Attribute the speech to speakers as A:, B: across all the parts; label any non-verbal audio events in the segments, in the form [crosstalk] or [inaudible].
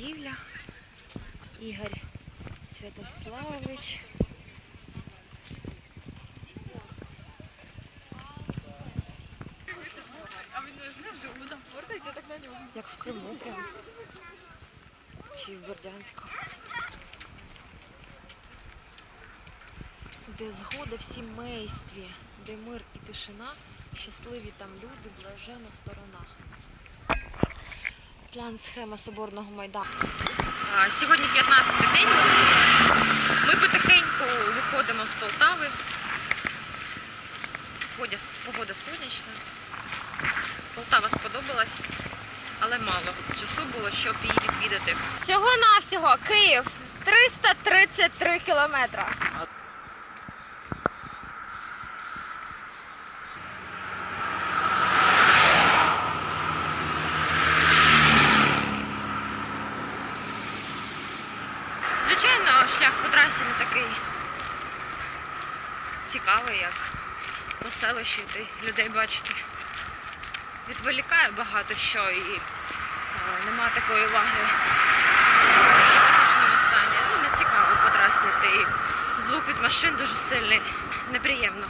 A: будівля. Ігор Святославович.
B: А він не знає, що вода фортається так на ньому.
A: Як в Криму прям. Чи в Бердянську. Де згода в сімействі, де мир і тишина, щасливі там люди, блажена сторона. План схема Соборного майдану. Сьогодні 15-й день. Ми потихеньку виходимо з Полтави. Погода, погода сонячна. Полтава сподобалась, але мало часу було, щоб її відвідати.
B: Всього-навсього Київ 333 кілометра.
A: Звичайно, шлях по трасі не такий цікавий, як по селищу йти, людей бачити. Відволікає багато що і е, нема такої уваги в фізичному стані. Ну, не цікаво по трасі йти. І звук від машин дуже сильний, неприємно.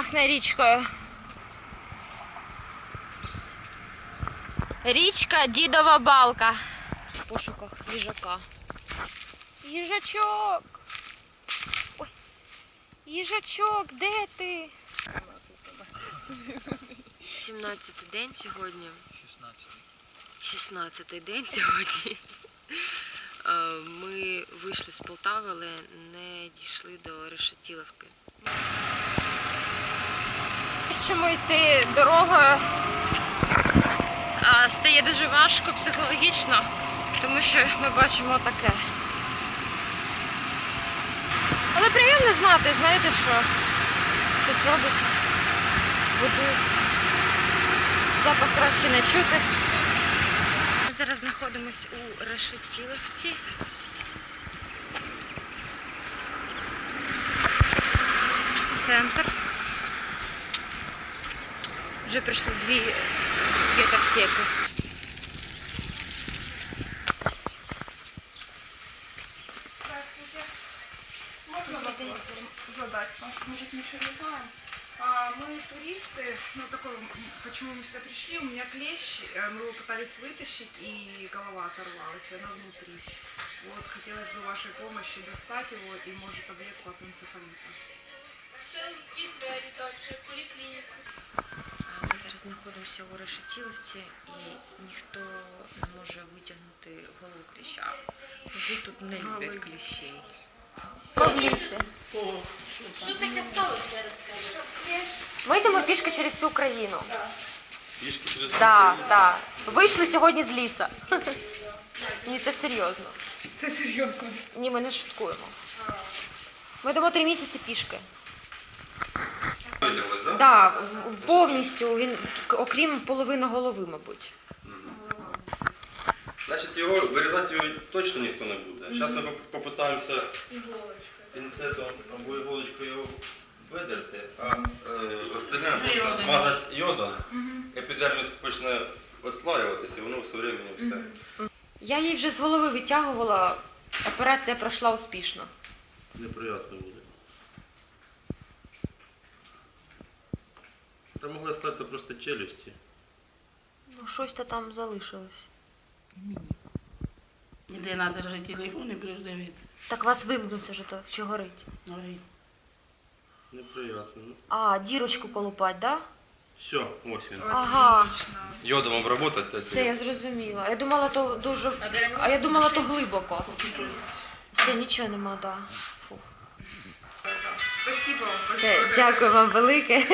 B: Пахне річкою. Річка Дідова балка.
A: В пошуках їжака.
B: Їжачок. Ой. Їжачок, де ти?
A: 17 день сьогодні. 16 день сьогодні. Е, Ми вийшли з Полтави, але не дійшли до Решетіловки.
B: Чому йти дорогою?
A: А стає дуже важко психологічно, тому що ми бачимо таке.
B: Але приємно знати, знаєте, що щось робиться, будується. Запах краще не чути.
A: Ми зараз знаходимось у Решетіловці. Центр. Вже прийшли дві аптеки.
C: Можно вопрос задать? Потому что мы тут ничего не знаем. А, мы туристы, ну такой, м, почему мы сюда пришли, у меня клещ, э, мы его пытались вытащить и голова оторвалась, и она внутри. Вот, хотелось бы вашей помощи достать его и может таблетку от энцефалита.
D: Це ті двері далі, в поліклініку.
A: У Решетіловці і ніхто не може витягнути голову кліща. Ви тут не люблять кліщей.
B: Ми.
D: Що таке сталося, розкажи?
B: Ми йдемо пішки через всю Україну.
E: Пішки через
B: Так, так. Вийшли сьогодні з ліса. [laughs] Ні, це серйозно.
C: Це серйозно.
B: Ні, ми не шуткуємо. Ми йдемо три місяці пішки.
E: Да?
B: Так, повністю він, окрім половини голови, мабуть.
E: Значить, його вирізати його точно ніхто не буде. Зараз ми попитаємося пінцетом або іголочкою його видерти, а е, остальне просто мазати йодом. Епідерміс почне відслаюватися, і воно все временем все.
B: Я її вже з голови витягувала. Операція пройшла успішно.
E: Неприємно буде. Там могли статися просто челюсті.
B: Ну, щось то там залишилось.
F: Треба держати телефон і придивитися.
B: Так вас вимкнувся вже то, що горить.
F: Говорить.
E: Неприємно. Ну.
B: А, дірочку колупать, да?
E: Все, ось він.
B: Ага.
E: Йодом обработати.
B: Все, я зрозуміла. Я думала, то дуже. А я думала, то глибоко. Все, нічого нема, да. Фух.
C: Спасибо вам
B: Все, дякую вам велике.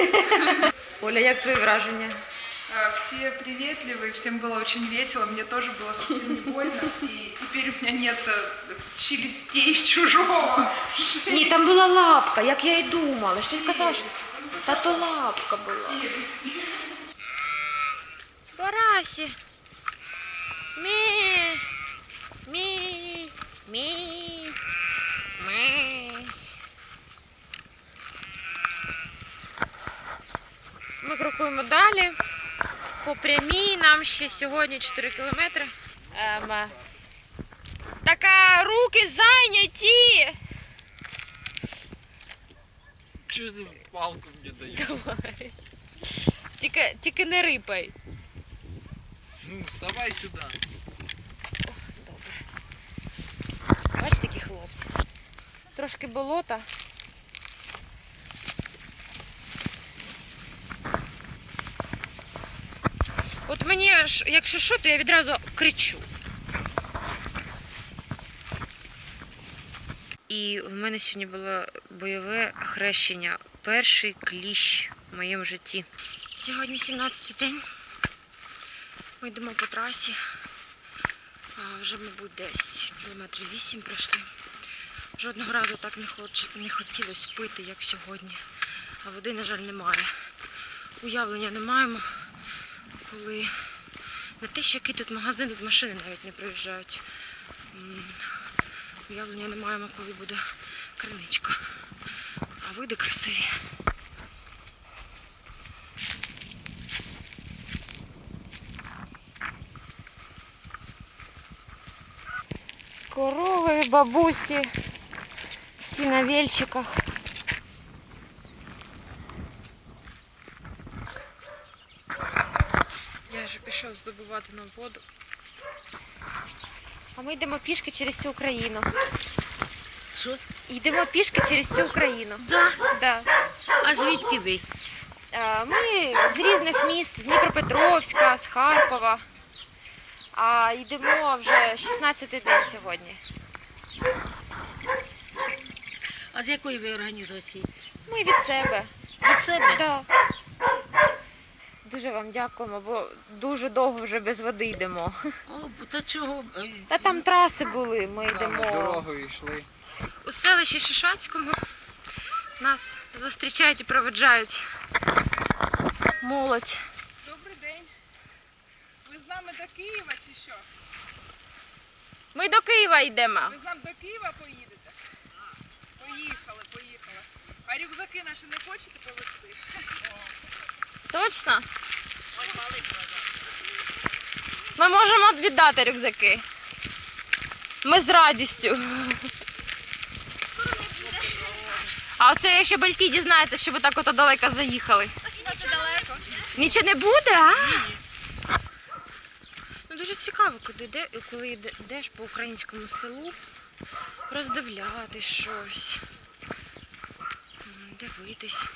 B: [laughs] Оля, як твої враження?
C: А, Все приветливые, всем было очень весело, мне тоже было совсем не больно. И теперь у меня нет э, челюстей [laughs] чужого.
B: Ні, там була лапка, як я і думала. Що ти казала, що та то лапка була.
A: Барасі. Мі. Мі. Мі. Мі. Прямій нам ще сьогодні 4 кілометри. Ем, така руки зайняті.
G: Чё ты палку мне даешь?
A: Давай. Тільки, тільки не рипай.
G: Ну, вставай сюда.
A: Бачиш такі хлопці. Трошки болота. От мені, якщо що, то я відразу кричу. І в мене сьогодні було бойове хрещення. Перший кліщ в моєму житті. Сьогодні 17-й день. Ми йдемо по трасі. А, вже, мабуть, десь кілометрів вісім пройшли. Жодного разу так не, хоч, не хотілося пити, як сьогодні. А води, на жаль, немає. Уявлення не маємо, коли на те, що який тут магазин, тут машини навіть не приїжджають. М, Уявлення не маємо, коли буде криничка. А види красиві. Корови, бабусі, всі на вельчиках. Пішов здобувати нам воду. А ми йдемо пішки через всю Україну.
F: Що?
A: Йдемо пішки через всю Україну.
F: Да?
A: Да.
F: А звідки ви?
A: А, Ми з різних міст, з Дніпропетровська, з Харкова. А йдемо вже 16-й день сьогодні.
F: А з якої ви організації?
A: Ми від себе.
F: Від себе?
A: Да. Дуже вам дякуємо, бо дуже довго вже без води йдемо.
F: О, та чого?
A: Та там траси були, ми йдемо.
G: Дорогою йшли.
A: У селищі Шишацькому нас зустрічають і проведжають молодь.
C: Добрий день. Ви з нами до Києва чи що?
A: Ми до Києва йдемо.
C: Ви з нами до Києва поїдете? Поїхали, поїхали. А рюкзаки наші не хочете повезти?
A: Точно? Ми можемо віддати рюкзаки. Ми з радістю. А оце якщо батьки дізнаються, що ви так ото далеко заїхали. Нічого не буде, а? Ну дуже цікаво, коли йдеш по українському селу, роздивляти щось, дивитись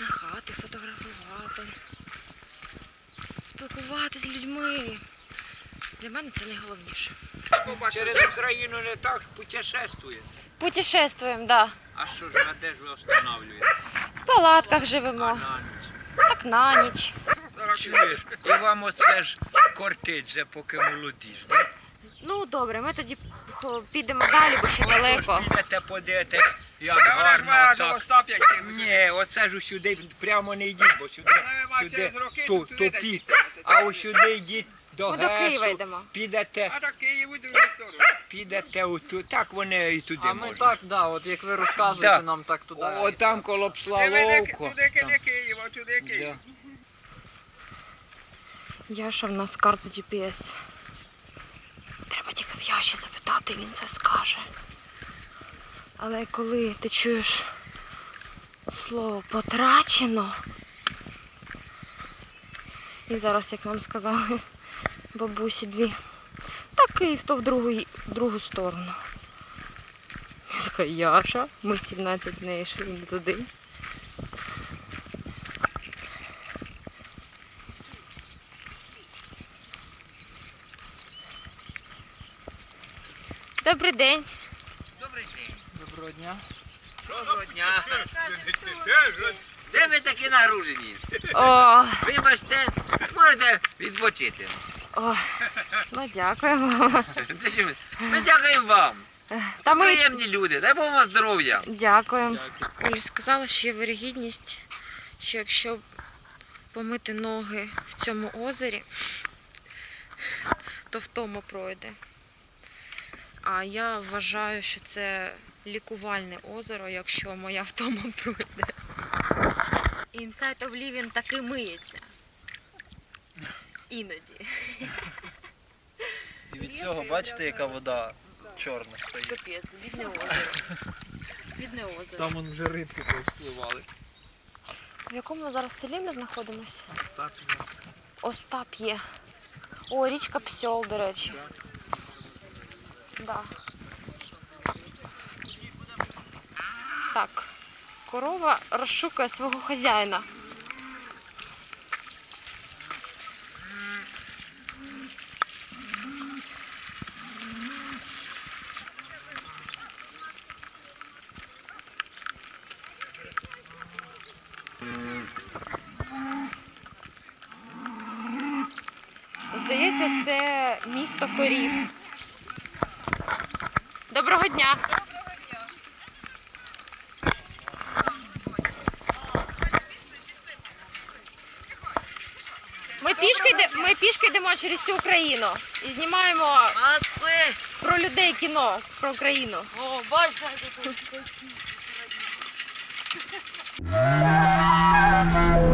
A: на хати, фотографувати, спілкуватися з людьми. Для мене це найголовніше.
H: Через Украину не так путешествует.
A: Путешествуємо, да.
H: А що ж, а де ж ви останавливаєтесь?
A: В палатках
H: А
A: живемо,
H: на ніч?
A: так на ніч.
H: Чуєш? І вам оце ж кортить вже поки молоді ж, да?
A: Ну добре, ми тоді підемо далі, бо ще далеко.
H: Підете подивитесь, як гарно так. Ні, оце ж сюди прямо не йдіть, бо сюди, сюди ту, тупік. А ось сюди йдіть до
A: Ми до Києва
H: Гесу,
A: йдемо.
H: підете,
I: А так Києву другу сторону.
H: підете оту. Так вони і туди
G: А ми
H: можуть.
G: так, да, от як ви розказуєте
H: Да.
G: нам так туди.
H: О, там коло
I: Ти ви не,
H: Пславовко.
I: туди не Київ, а туди Київ.
A: Яша в нас карта GPS. Треба тільки в Яші запитати, він це скаже. Але коли ти чуєш слово потрачено, і зараз, як нам сказали бабусі дві, так Київ то в другу, в другу сторону. Я така Яша, ми 17 днів йшли туди. Добрий день.
I: Добрий день.
G: Доброго дня.
J: Доброго дня. Де ви такі нагружені?
B: О,
J: Вибачте, можете відпочити.
B: о, ну дякуємо.
J: Ми? Ми дякуємо вам.
B: Та ми
J: Приємні люди. Дай Бог вам здоров'я.
B: дякуємо.
A: Оля сказала, що є вирогідність, що якщо помити ноги в цьому озері, то втома пройде. А я вважаю, що це лікувальне озеро, якщо моя втома [laughs] пройде. Inside of Living таки миється. Іноді.
G: І від цього бачите, яка вода чорна стоїть.
A: Капець, бідне озеро. Бідне озеро.
G: Там вон вже рибки повспливали.
B: В якому зараз селі ми знаходимося? Остап є. О, річка Псьол, до речі. Да. Так. Корова розшукує свого хазяїна. Здається, це місто корів. Доброго дня. Ми пішки, йде- ми пішки йдемо через всю Україну і знімаємо
F: А це?
B: про людей кіно, про Україну.
F: О, бачите, [laughs]